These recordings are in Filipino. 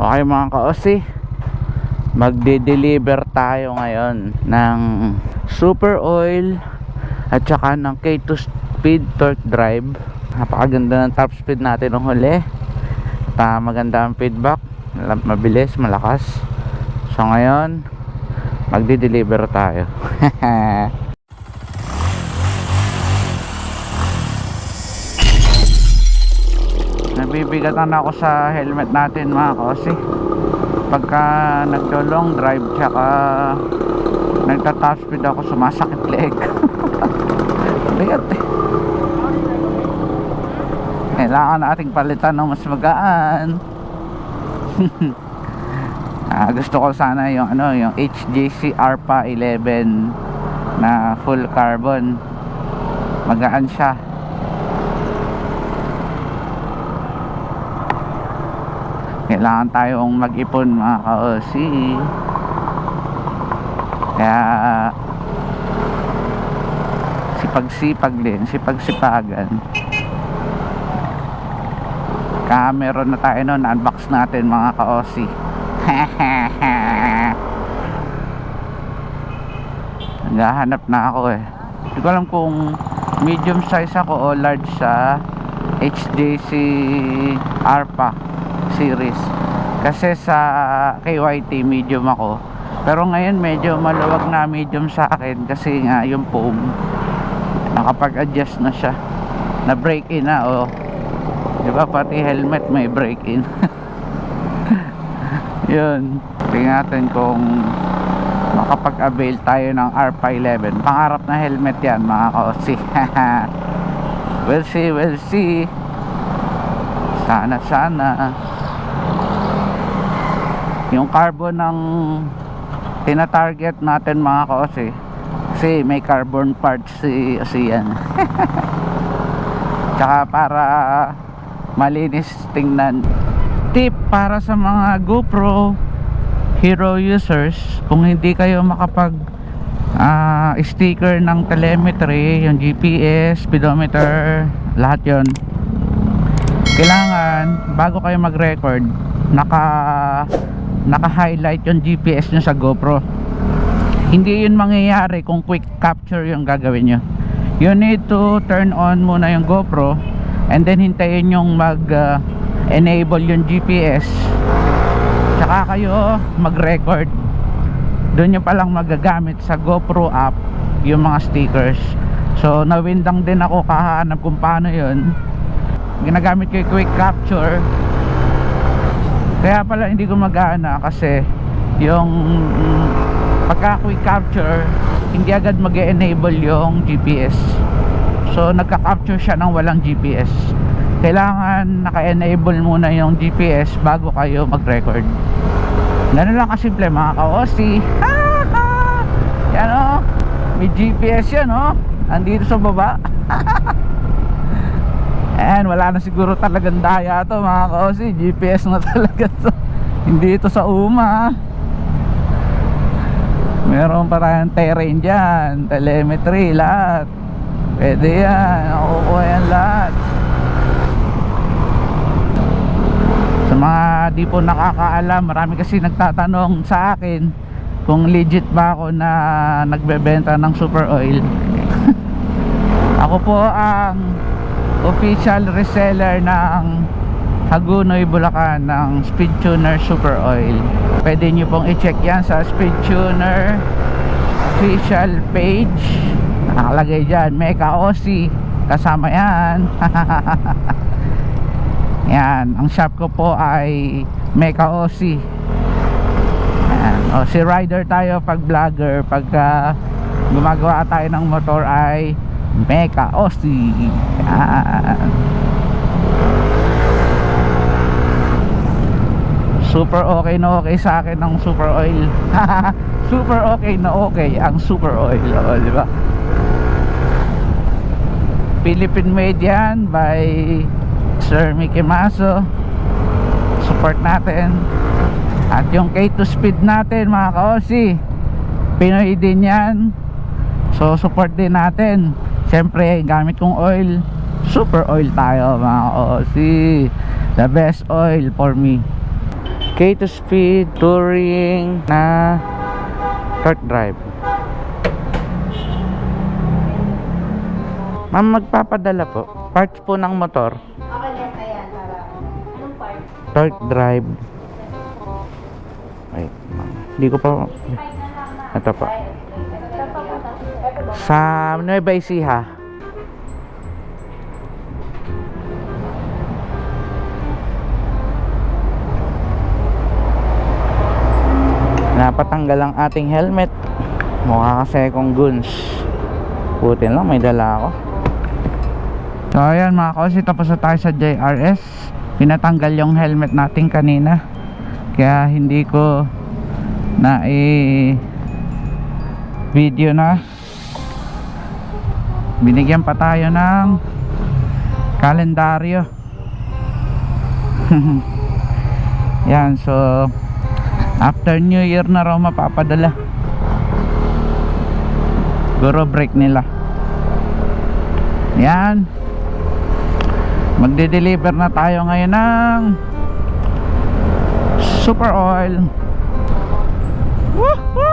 Okay mga ka-OC Magde-deliver tayo ngayon ng super oil at saka ng K2 speed torque drive. Napakaganda ng top speed natin ng huli. At ah, maganda ang feedback. Mabilis, malakas. So ngayon Magde-deliver tayo Nabibigatan ako sa helmet natin mga kasi Pagka nagdo-long drive tsaka nagta-top speed ako sumasakit leg. Bigat eh. Kailangan nating palitan ng mas magaan. Ah, gusto ko sana yung ano yung HJC ARPA 11 na full carbon. Magaan siya kailangan tayong mag-ipon mga ka-OC kaya sipag-sipag din sipag-sipagan. Kaya meron na tayo nun unbox natin mga ka-OC naghahanap na ako eh. Hindi ko alam kung medium size ako o large sa HJC ARPA series. Kasi sa KYT medium ako. Pero ngayon medyo maluwag na medium sa akin kasi nga yung foam nakapag adjust na siya. Na break in na oh. Di ba? Pati helmet may break in yun. Tingnan natin kung makapag-avail tayo ng ARPA 11 pangarap na helmet yan mga kaosi we'll see we'll see. Sana sana yung carbon ng tinatarget natin mga kaosi kasi may carbon parts si, yan. Tsaka para malinis tingnan. Tip para sa mga GoPro Hero users kung hindi kayo makapag ah, sticker ng telemetry yung GPS, speedometer lahat yon kailangan bago kayo mag-record naka naka-highlight yung GPS nyo sa GoPro. Hindi yun mangyayari kung quick capture yung gagawin nyo. You need to turn on muna yung GoPro and then hintayin yung mag uh, enable yung GPS tsaka kayo mag-record. Doon nyo palang magagamit sa GoPro app yung mga stickers. So nawindang din ako kahanap kung paano yun. Ginagamit ko yung quick capture kaya pala hindi ko magana kasi yung mm, pagka quick capture hindi agad mag enable yung GPS so nagka-capture siya ng walang GPS kailangan naka-enable muna yung GPS bago kayo mag-record. Ganun lang kasimple mga ka-OC yan o may GPS yan o andito sa baba Ayan, wala na siguro talagang daya to mga ka-OC GPS na talaga to. Hindi ito sa UMA meron pa tayong terrain dyan telemetry lahat. Pwede yan nakukuha yan lahat. Sa mga di po nakakaalam marami kasi nagtatanong sa akin kung legit ba ako na nagbebenta ng super oil. Ako po ang official reseller ng Hagunoy Bulacan ng Speed Tuner Super Oil. Pwede nyo pong i-check yan sa Speed Tuner official page. Nakalagay dyan Mega OC kasama yan. Yan ang shop ko po ay OC yan. O, si rider tayo pag vlogger. Pagka gumagawa tayo ng motor ay Mega OC yan super okay na okay sa akin ng super oil. Super okay na okay ang super oil. O, di ba? Philippine made yan by Sir Mickey Maso. Support natin. At yung K2 speed natin mga ka-OC Pinoy din yan. So support din natin syempre gamit kong oil super oil tayo mga ka-OC the best oil for me K to speed touring na torque drive. Ma'am, magpapadala po. Parts po ng motor. Torque drive. Ma'am. Hindi ko pa... Ito po. Sa Nueva Ecija. Napatanggal ang ating helmet. Mukha kasi akong guns. Buti lang, may dala ako. So ayan mga kasi tapos na tayo sa JRS. Pinatanggal yung helmet natin kanina. Kaya hindi ko na i video na. Binigyan pa tayo ng kalendaryo. Yan, so after New Year na raw mapapadala. Guro break nila. Yan. Magde-deliver na tayo ngayon ng super oil. Woohoo!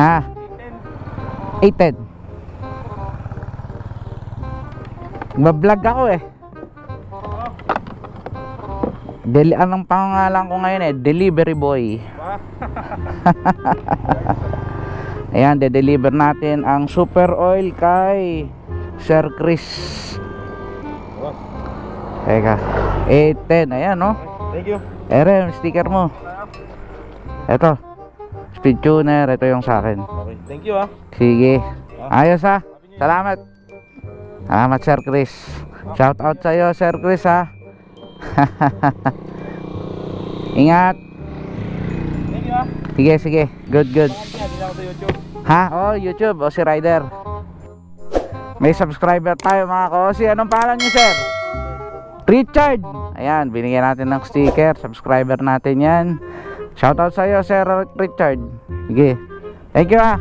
Ha? 810. Mag-vlog ako eh. Deli anong pangalan ko ngayon eh? Delivery boy. Ayan, de-deliver natin ang super oil kay Sir Chris. Teka. 810. Ayan, no? Thank you. Ere, sticker mo. Eto. Speed tuner. Ito yung sa akin. Okay. Thank you ah. Sige. Ayos ha. Salamat. Salamat Sir Chris. Shout out sa iyo Sir Chris ha. Ingat. Thank you ah. Sige, sige. Good, good. Ha? Oh, YouTube. O si Rider. May subscriber tayo mga kosi. Anong pangalan niyo, sir? Richard. Ayan, binigyan natin ng sticker. Subscriber natin yan. Shoutout sa iyo, Sir Richard. Sige. Thank you ha.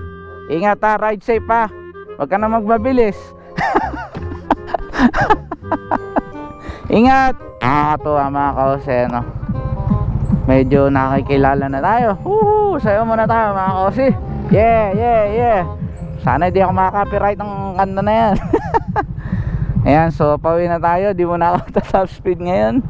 Ingat ha. Ride safe ha. Huwag ka na magbabilis. Ingat. Nakakatuwa mga kosi, no? Medyo nakikilala na tayo. Woohoo! Sayo muna tayo mga kosi. Yeah, yeah, yeah. Sana hindi ako makaka-copyright ng kanta na yan. Ayan, so pauwi na tayo. Di mo na ako top speed ngayon.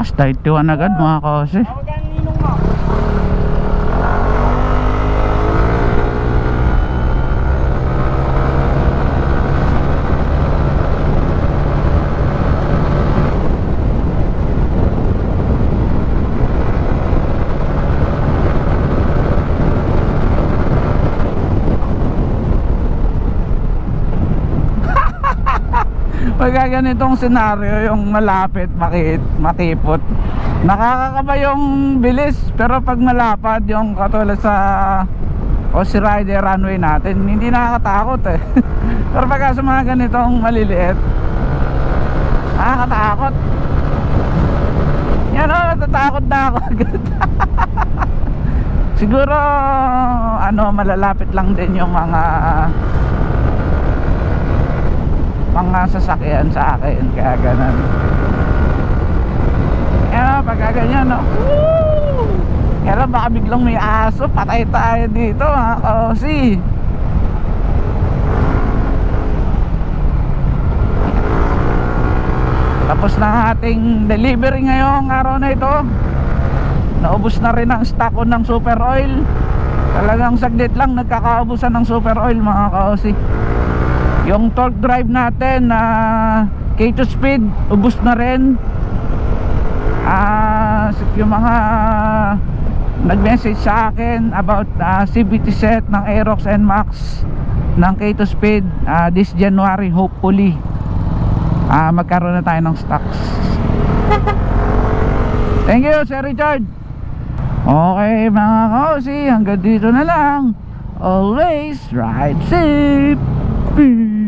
Ang Lakas, 31 agad mga kasi. Pagka ganitong senaryo, yung malapit, makit, makipot. Nakakakaba yung bilis, pero pag malapad, yung katulad sa Aussie Rider runway natin, hindi nakakatakot eh. pero pagka sa mga ganitong maliliit, nakakatakot. Yan o, natatakot na ako. Siguro, ano, malalapit lang din yung mga mga sasakyan sa akin kaya ganun. Kaya pagka ganyan no? Woo! kaya baka biglang may aso patay tayo dito mga kausi tapos na ating delivery ngayong araw na ito. Naubos na rin ang stock ng super oil. Talagang saglit lang nagkakaubusan ng super oil mga kausi yung torque drive natin na K2 speed ubos na rin. Ah yung mga nag-message sa akin about uh, CVT set ng Aerox NMAX ng K2 Speed ah, this January hopefully ah magkaroon na tayo ng stocks. Thank you Sir Richard. Okay mga kausi hanggang dito na lang. Always ride safe Boo.